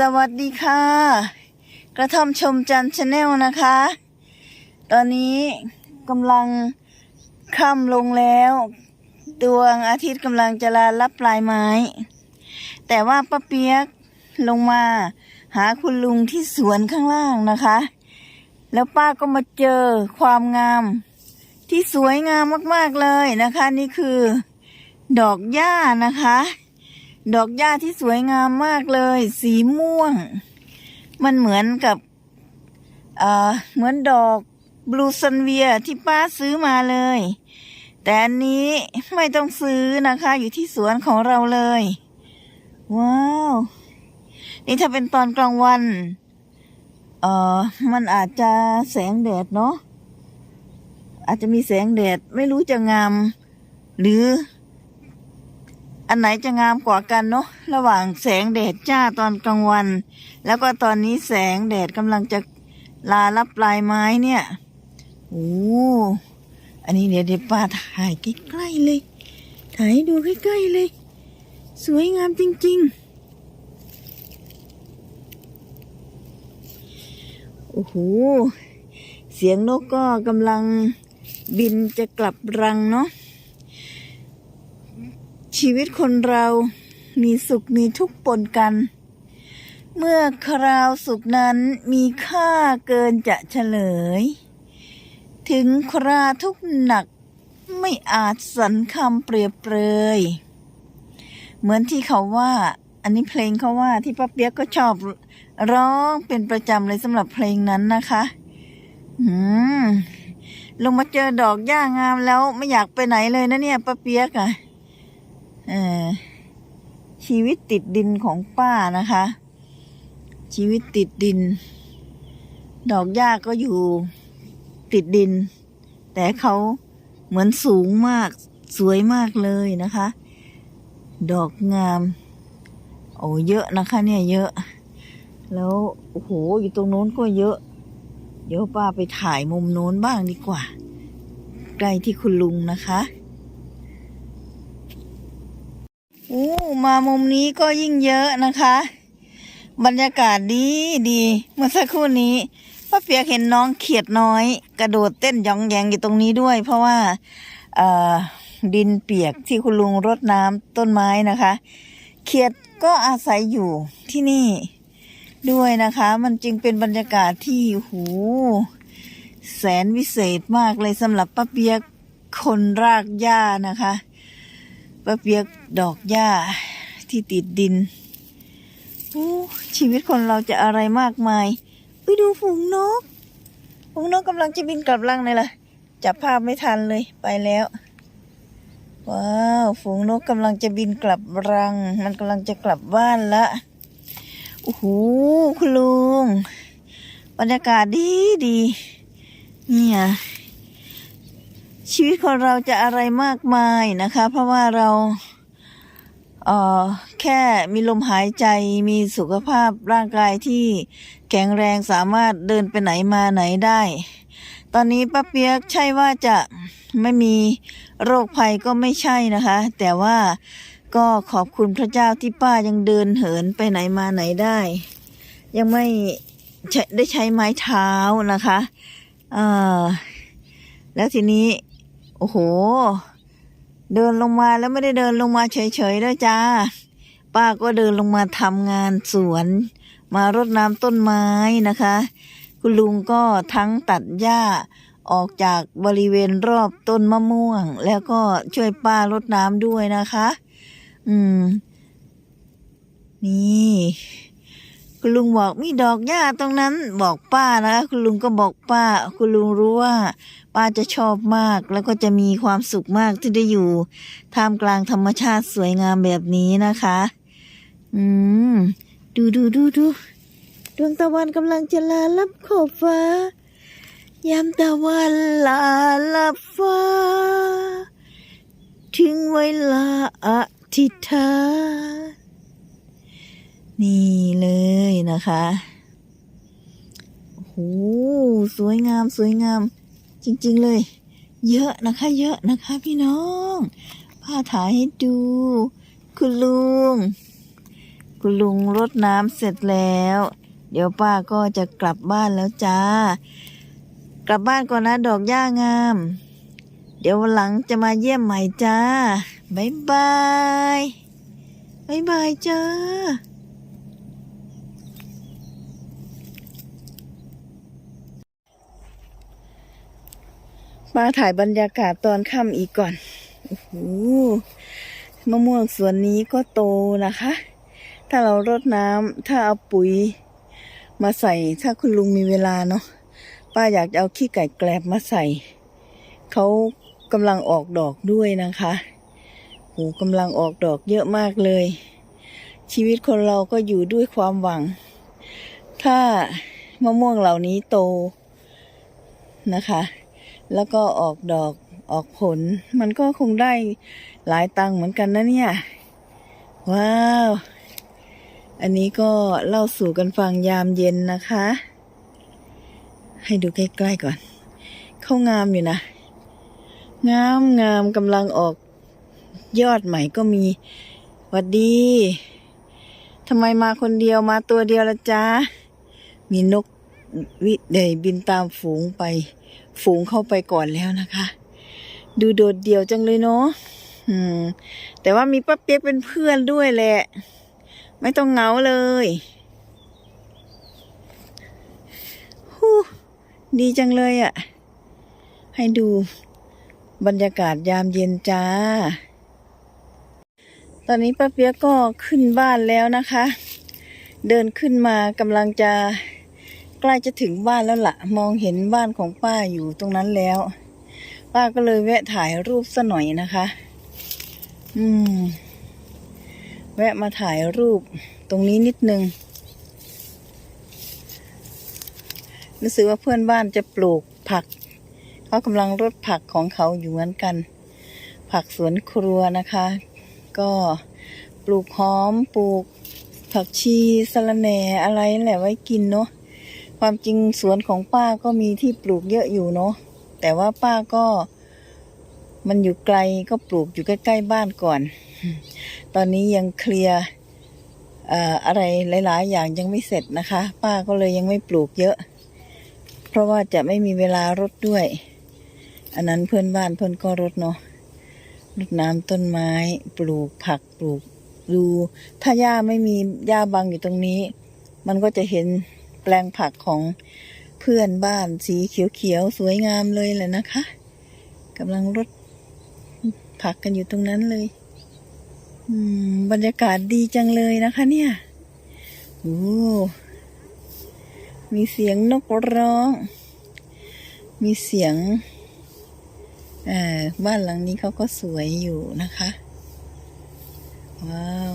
สวัสดีค่ะ กระท่อมชมจันชาแนลนะคะ ตอนนี้กำลังค่ำลงแล้วดวงอาทิตย์กำลังจะลาลับปลายไม้ แต่ว่าป้าเปียกลงมาหาคุณลุงที่สวนข้างล่างนะคะ แล้วป้าก็มาเจอความงาม ที่สวยงามมากๆเลยนะคะ นี่คือ ดอกหญ้านะคะ ดอกหญ้าที่สวยงามมากเลย สีม่วง มันเหมือนกับเอ่อเหมือนดอกบลูซันเวียที่ป้าซื้อมาเลย แต่อันนี้ไม่ต้องซื้อนะคะ อยู่ที่สวนของเราเลย ว้าว นี่ถ้าเป็นตอนกลางวัน เอ่อ มันอาจจะแสงแดดเนาะอาจจะมีแสงแดดไม่รู้จะงาม หรือ อันไหนจะงามกว่ากันเนาะระหว่างแสงแดดจ้าตอนกลางวัน แล้วก็ตอนนี้แสงแดดกำลังจะลาลับปลายไม้เนี่ยโอ้อันนี้เดี๋ยวเดี๋ยวป้าถ่ายใกล้ๆเลย ถ่ายให้ดูใกล้ๆเลย สวยงามจริง ๆ โอ้โห เสียงนกก็กำลังบินจะกลับรังเนาะ ชีวิตคนเรามีสุขมีทุกข์ปนกัน เมื่อคราวสุขนั้นมีค่าเกินจะเฉลย ถึงคราทุกหนักไม่อาจสรรคำเปรียบเปรย เหมือนที่เขาว่า อันนี้เพลงเขาว่าที่ป้าเปียกก็ชอบร้องเป็นประจำเลยสำหรับเพลงนั้นนะคะอืมลงมาเจอดอกหญ้างามแล้วไม่อยากไปไหนเลยนะเนี่ยป้าเปียกอะเออ ชีวิตติดดินของป้านะคะ ชีวิตติดดิน ดอกหญ้าก็อยู่ติดดิน แต่เขาเหมือนสูงมากสวยมากเลยนะคะ ดอกงาม โอ้เยอะนะคะ เนี่ยเยอะ แล้วโอ้โหอยู่ตรงโน้นก็เยอะ เดี๋ยวป้าไปถ่ายมุมโน้นบ้างดีกว่า ใกล้ที่คุณลุงนะคะ โอ้ มามุมนี้ก็ยิ่งเยอะนะคะ บรรยากาศดีดีเมื่อสักครู่นี้ป้าเปียกเห็นน้องเขียดน้อย กระโดดเต้นยองแยงอยู่ตรงนี้ด้วย เพราะว่าดินเปียกที่คุณลุงรดน้ำต้นไม้นะคะ เขียดก็อาศัยอยู่ที่นี่ด้วยนะคะ มันจึงเป็นบรรยากาศที่โหูแสนวิเศษมากเลยสำหรับป้าเปียกคนรากหญ้านะคะ ป้าเปียกดอกหญ้าที่ติดดินโอ้ชีวิตคนเราจะอะไรมากมาย ไปดูฝูงนก ฝูงนกกำลังจะบินกลับรังเลยล่ะ จับภาพไม่ทันเลยไปแล้ว ว้าว ฝูงนกกำลังจะบินกลับรัง มันกำลังจะกลับบ้านละ โอ้โห คุณลุง บรรยากาศดีดี เนี่ย ชีวิตของเราจะอะไรมากมายนะคะ เพราะว่าเราเอ่อแค่มีลมหายใจมีสุขภาพร่างกายที่แข็งแรงสามารถเดินไปไหนมาไหนได้ ตอนนี้ป้าเปียกใช่ว่าจะไม่มีโรคภัยก็ไม่ใช่นะคะ แต่ว่าก็ขอบคุณพระเจ้าที่ป้ายังเดินเหินไปไหนมาไหนได้ ยังไม่ได้ใช้ไม้เท้านะคะ เอ่อแล้วทีนี้ อ้โห เดินลงมาแล้วไม่ได้เดินลงมาเฉยๆด้วยจ้า ป้าก็เดินลงมาทำงานสวน มารดน้ำต้นไม้นะคะ คุณลุงก็ทั้งตัดหญ้าออกจากบริเวณรอบต้นมะม่วง แล้วก็ช่วยป้ารดน้ำด้วยนะคะ อืม นี่ คุณลุงบอกมีดอกหญ้าตรงนั้นบอกป้านะคะคุณลุงก็บอกป้า คุณลุงรู้ว่า ป้าจะชอบมากแล้วก็จะมีความสุขมากที่ได้อยู่ท่ามกลางธรรมชาติสวยงามแบบนี้นะคะ อืม ดูดูดูดูดวงตะวันกำลังจะลาลับขอบฟ้า ยามตะวันลาลับฟ้า ถึงเวลาอธิษฐาน นี่เลยนะคะโอ้โหสวยงามสวยงาม จริง ๆ เลย เยอะนะคะ เยอะนะคะพี่น้องป้าถ่ายให้ดู คุณลุง คุณลุงรดน้ำเสร็จแล้ว เดี๋ยวป้าก็จะกลับบ้านแล้วจ้า กลับบ้านก่อนนะดอกหญ้างาม เดี๋ยววันหลังจะมาเยี่ยมใหม่จ้า บ๊ายบาย บ๊ายบายจ้า มาถ่ายบรรยากาศตอนค่ำอีกก่อน โอ้โห มะม่วงสวนนี้ก็โตนะคะ ถ้าเรารดน้ำ ถ้าเอาปุ๋ยมาใส่ ถ้าคุณลุงมีเวลาเนาะ ป้าอยากจะเอาขี้ไก่แกลบมาใส่ เขากำลังออกดอกด้วยนะคะโหกำลังออกดอกเยอะมากเลย ชีวิตคนเราก็อยู่ด้วยความหวัง ถ้ามะม่วงเหล่านี้โตนะคะ แล้วก็ออกดอกออกผล มันก็คงได้หลายตังค์เหมือนกันนะเนี่ย ว้าว อันนี้ก็เล่าสู่กันฟังยามเย็นนะคะ ให้ดูใกล้ๆก่อน เข้างามอยู่นะ งามงามกำลังออกยอดใหม่ก็มีหวัดดีทำไมมาคนเดียวมาตัวเดียวละจ๊ะมีนกวิเดยบินตามฝูงไป ฝูงเข้าไปก่อนแล้วนะคะ ดูโดดเดี่ยวจังเลยเนาะอืม แต่ว่ามีป้าเปียกเป็นเพื่อนด้วยแหละ ไม่ต้องเหงาเลยฮู้ดีจังเลยอะ่ะ ให้ดูบรรยากาศยามเย็นจ้า ตอนนี้ป้าเปียกก็ขึ้นบ้านแล้วนะคะ เดินขึ้นมากำลังจะ ใกล้จะถึงบ้านแล้วละ่ะ มองเห็นบ้านของป้าอยู่ตรงนั้นแล้ว ป้าก็เลยแวะถ่ายรูปซะหน่อยนะคะ อืม แวะมาถ่ายรูปตรงนี้นิดนึง รู้สึกว่าเพื่อนบ้านจะปลูกผัก เขากำลังรดผักของเขาอยู่เหมือนกัน ผักสวนครัวนะคะ ก็ปลูกหอมปลูกผักชีสะระแหน่อะไรแหละไว้กินเนาะ ความจริงสวนของป้าก็มีที่ปลูกเยอะอยู่เนาะแต่ว่าป้าก็ มันอยู่ไกลก็ปลูกอยู่ใกล้ๆบ้านก่อน ตอนนี้ยังเคลียร์เอ่ออะไรหลาย ๆ อย่างยังไม่เสร็จนะคะ ป้าก็เลยยังไม่ปลูกเยอะ เพราะว่าจะไม่มีเวลารดด้วย อันนั้นเพื่อนบ้านเพื่อนก็รดเนาะรดน้ำต้นไม้ ปลูกผักปลูกดู ถ้าหญ้าไม่มีหญ้าบังอยู่ตรงนี้ มันก็จะเห็น แปลงผักของเพื่อนบ้านสีเขียวๆ สวยงามเลยแหละนะคะกำลังรดผักกันอยู่ตรงนั้นเลยอืมบรรยากาศดีจังเลยนะคะ เนี่ยโอ้มีเสียงนกร้อง มีเสียงบ้านหลังนี้เขาก็สวยอยู่นะคะ ว้าว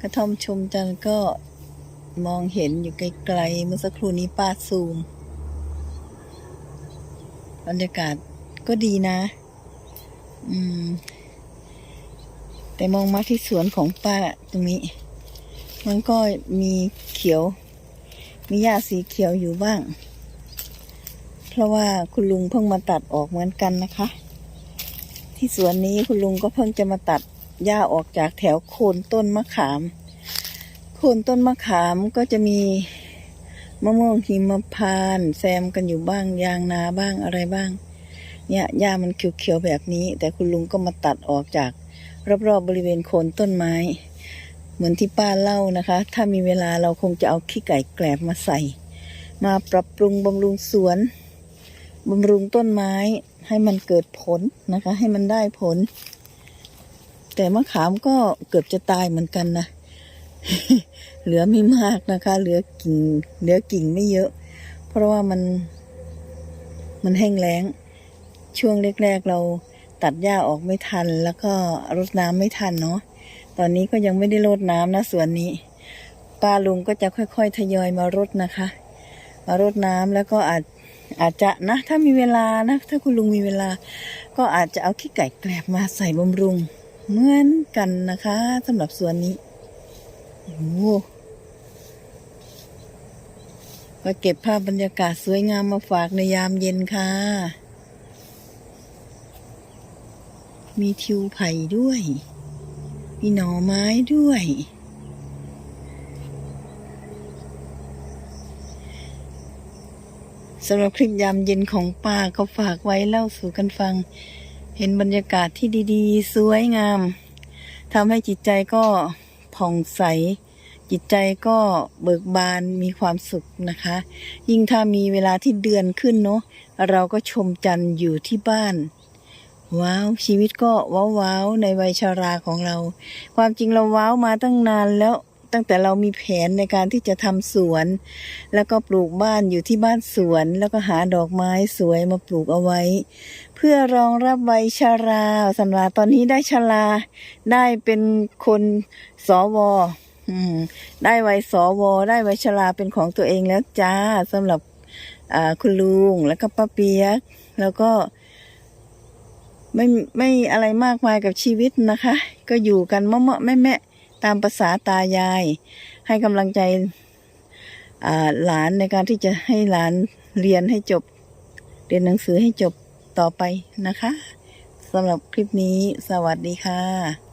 กระท่อมชมจันทร์ก็ มองเห็นอยู่ไกลๆเมื่อสักครู่นี้ป้าซูมบรรยากาศก็ดีนะ อืม แต่มองมาที่สวนของป้าตรงนี้ มันก็มีเขียว มีหญ้าสีเขียวอยู่บ้าง เพราะว่าคุณลุงเพิ่งมาตัดออกเหมือนกันนะคะ ที่สวนนี้คุณลุงก็เพิ่งจะมาตัดหญ้าออกจากแถวโคนต้นมะขาม คนต้นมะขามก็จะมีมะม่วงหิมพานแซมกันอยู่บ้างยางนาบ้างอะไรบ้าง เนี่ยหญ้ามันเขียวๆแบบนี้ แต่คุณลุงก็มาตัดออกจากรอบๆบริเวณโคนต้นไม้ เหมือนที่ป้าเล่านะคะ ถ้ามีเวลาเราคงจะเอาขี้ไก่แกลบมาใส่ มาปรับปรุงบำรุงสวนบำรุงต้นไม้ให้มันเกิดผลนะคะ ให้มันได้ผล แต่มะขามก็เกือบจะตายเหมือนกันนะ เหลือไม่มากนะคะ เหลือกิ่ง เหลือกิ่งไม่เยอะ เพราะว่ามันมันแห้งแล้ง ช่วงแรกๆเราตัดหญ้าออกไม่ทัน แล้วก็รดน้ำไม่ทันเนาะ ตอนนี้ก็ยังไม่ได้รดน้ำนะสวนนี้ป้าลุงก็จะค่อย ๆ ทยอยมารดนะคะ มารดน้ำแล้วก็อาจอาจจะนะ ถ้ามีเวลานะ ถ้าคุณลุงมีเวลา ก็อาจจะเอาขี้ไก่แกลบมาใส่บำรุง เหมือนกันนะคะสำหรับสวนนี้ โอ้เก็บภาพบรรยากาศสวยงามมาฝากในยามเย็นค่ะ มีทิวไผ่ด้วย มีหน่อไม้ด้วย สำหรับคลิปยามเย็นของป้าก็ฝากไว้เล่าสู่กันฟัง เห็นบรรยากาศที่ดี ๆ สวยงามทำให้จิตใจก็ ผ่องใส จิตใจก็เบิกบานมีความสุขนะคะ ยิ่งถ้ามีเวลาที่เดือนขึ้นเนาะเราก็ชมจันทร์อยู่ที่บ้าน ว้าวชีวิตก็ว้าวในวัยชาราของเรา ความจริงเราว้าวมาตั้งนานแล้ว ตั้งแต่เรามีแผนในการที่จะทำสวน แล้วก็ปลูกบ้านอยู่ที่บ้านสวน แล้วก็หาดอกไม้สวยมาปลูกเอาไว้ เพื่อรองรับวัยชาราสำหรับตอนนี้ได้ชาราได้เป็นคนสวอได้วัยสวได้วัยชราเป็นของตัวเองแล้วจ้าสำหรับคุณลุงแล้วก็ป้าเปียก แล้วก็ไม่ไม่อะไรมากมายกับชีวิตนะคะ ก็อยู่กันเมาะๆแม่แม่ ตามภาษาตายาย ให้กำลังใจหลานในการที่จะให้หลานเรียนให้จบ เรียนหนังสือให้จบต่อไปนะคะสำหรับคลิปนี้สวัสดีค่ะ